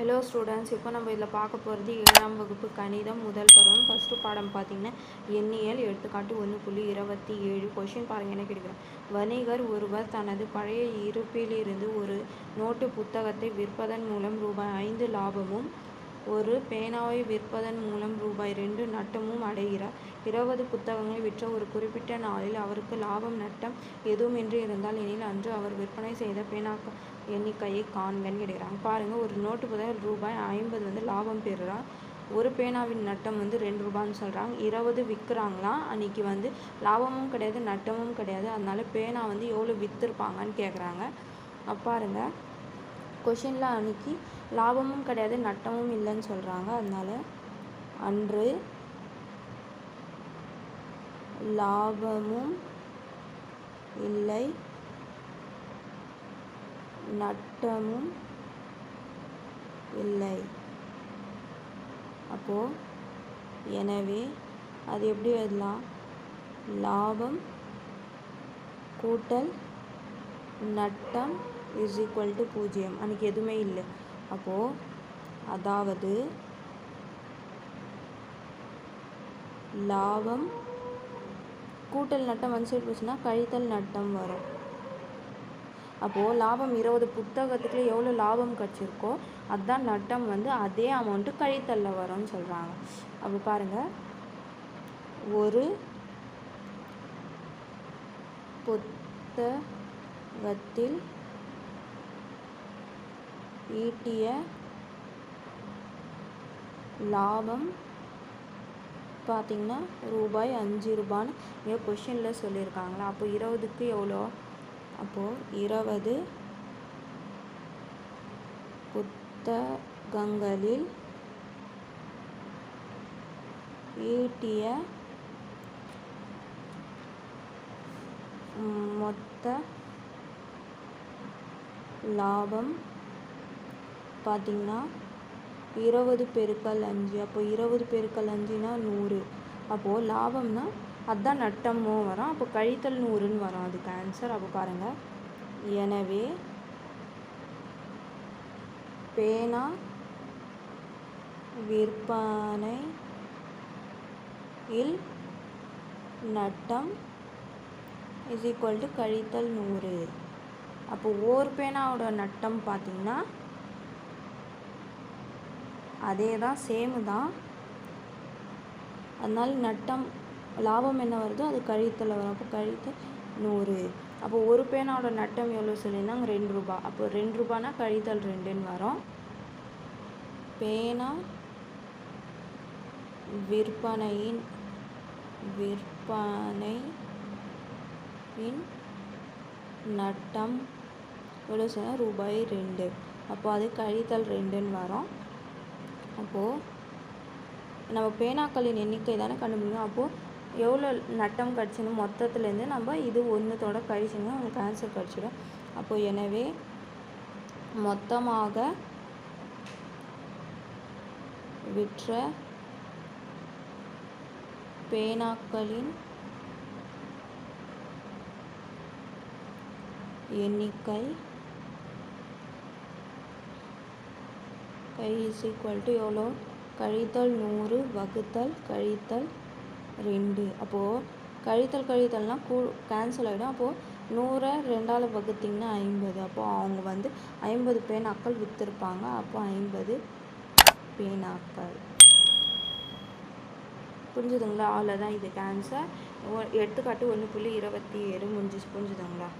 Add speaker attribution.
Speaker 1: Hello students இப்போ நம்ம இதில் பார்க்க போகிறது ஏழாம் வகுப்பு கணிதம் முதல் பருவம். ஃபஸ்ட்டு பாடம் பார்த்தீங்கன்னா எண்ணியல் எடுத்துக்காட்டு ஒன்று புள்ளி இருபத்தி ஏழு. கொஷின் பாருங்கள் என்ன கேட்குறேன் வணிகர் ஒருவர் தனது பழைய இருப்பிலிருந்து ஒரு நோட்டு புத்தகத்தை விற்பதன் மூலம் ரூபாய் ஐந்து லாபமும் ஒரு பேனாவை விற்பதன் மூலம் ரூபாய் ரெண்டு நட்டமும் அடைகிறார். இருபது புத்தகங்களை விற்ற ஒரு குறிப்பிட்ட நாளில் அவருக்கு லாபம் நட்டம் எதுவுமின்றி இருந்தால் எனில் அன்று அவர் விற்பனை செய்த பேனா எண்ணிக்கையை காண்கன்னு கிடைக்கிறாங்க பாருங்கள் ஒரு நோட்டு புத்தகம் ரூபாய் ஐம்பது வந்து லாபம் பெறுகிறார். ஒரு பேனாவின் நட்டம் வந்து ரெண்டு ரூபான்னு சொல்கிறாங்க இருபது விற்கிறாங்களாம் அன்றைக்கி வந்து லாபமும் கிடையாது நட்டமும் கிடையாது. அதனால பேனா வந்து எவ்வளோ விற்றுருப்பாங்கன்னு கேட்குறாங்க பாருங்கள் கொஷினில் அன்றைக்கி லாபமும் கிடையாது நட்டமும் இல்லைன்னு சொல்கிறாங்க அதனால் அன்று லாபமும் இல்லை நட்டமும் இல்லை. அப்போது எனவே அது எப்படி எழுதலாம் லாபம் கூட்டல் நட்டம் இஸ் ஈக்குவல் டு பூஜ்ஜியம். அன்றைக்கி எதுவுமே இல்லை. அப்போது அதாவது லாபம் கூட்டல் நட்டம் வந்து சைடு போச்சுன்னா கழித்தல் நட்டம் வரும். அப்போது லாபம் இருபது புத்தகத்துக்கு எவ்வளோ லாபம் கிடச்சிருக்கோ அதுதான் நட்டம் வந்து அதே அமௌண்ட்டு கழித்தலில் வரும்னு சொல்கிறாங்க அப்போ பாருங்கள் ஒரு புத்தகத்தில் ஈட்டிய லாபம் பார்த்திங்கன்னா ரூபாய் அஞ்சு ரூபான்னு இங்கே கொஷினில் சொல்லியிருக்காங்களா? அப்போ இருபதுக்கு எவ்வளோ? அப்போது இருபது புத்தகங்களில் ஈட்டிய மொத்த லாபம் பார்த்திங்கன்னா இருபது பெருக்கல் அஞ்சு. அப்போ இருபது பெருக்கல் அஞ்சுனா நூறு. அப்போது லாபம்னா அதுதான் நட்டமும் வரும். அப்போ கழித்தல் நூறுன்னு வரும். அதுக்கு ஆன்சர் அப்போ பாருங்கள் எனவே பேனா விற்பனை இல் நட்டம் இஸ் ஈக்குவல் டு கழித்தல் நூறு. அப்போ ஓர் பேனாவோட நட்டம் பார்த்திங்கன்னா அதே தான் சேமு தான் அதனால் நட்டம் லாபம் என்ன வருதோ அது கழித்தல் வரும். அப்போ கழித்தல் நூறு. அப்போ ஒரு பேனாவோட நட்டம் எவ்வளோ சொல்லியிருந்தாங்க ரெண்டு ரூபா. அப்போ ரெண்டு ரூபானா கழித்தல் ரெண்டுன்னு வரும். பேனா விற்பனையின் விற்பனையின் நட்டம் எவ்வளோ சொன்னால் ரூபாய் ரெண்டு. அப்போ அது கழித்தல் ரெண்டுன்னு வரும். அப்போது நம்ம பேனாக்களின் எண்ணிக்கை தானே கண்டுபிடிக்கணும்? அப்போது எவ்வளோ நட்டம் கிடச்சின்னு மொத்தத்துலேருந்து நம்ம இது ஒன்றுத்தோட கழிச்சிங்கன்னா உங்களுக்கு ஆன்சர் கிடச்சிடும். அப்போது எனவே மொத்தமாக விற்ற பேனாக்களின் எண்ணிக்கை கை இஸ் ஈக்குவல் டு எவ்வளோ கழித்தல் நூறு வகுத்தல் கழித்தல் ரெண்டு. அப்போது கழித்தல் கழித்தல்னால் கூ கேன்சல் ஆகிடும் அப்போது நூறை ரெண்டால் வகுத்திங்கன்னா ஐம்பது. அப்போது அவங்க வந்து ஐம்பது பேனாக்கள் விற்றுருப்பாங்க அப்போ ஐம்பது பேனாக்கள். புரிஞ்சுதுங்களா? அவ்வளோதான் இதுக்கு ஆன்சர் எடுத்துக்காட்டு ஒன்று புள்ளி இருபத்தி ஏழு முடிஞ்சிச்சு. புரிஞ்சுதுங்களா?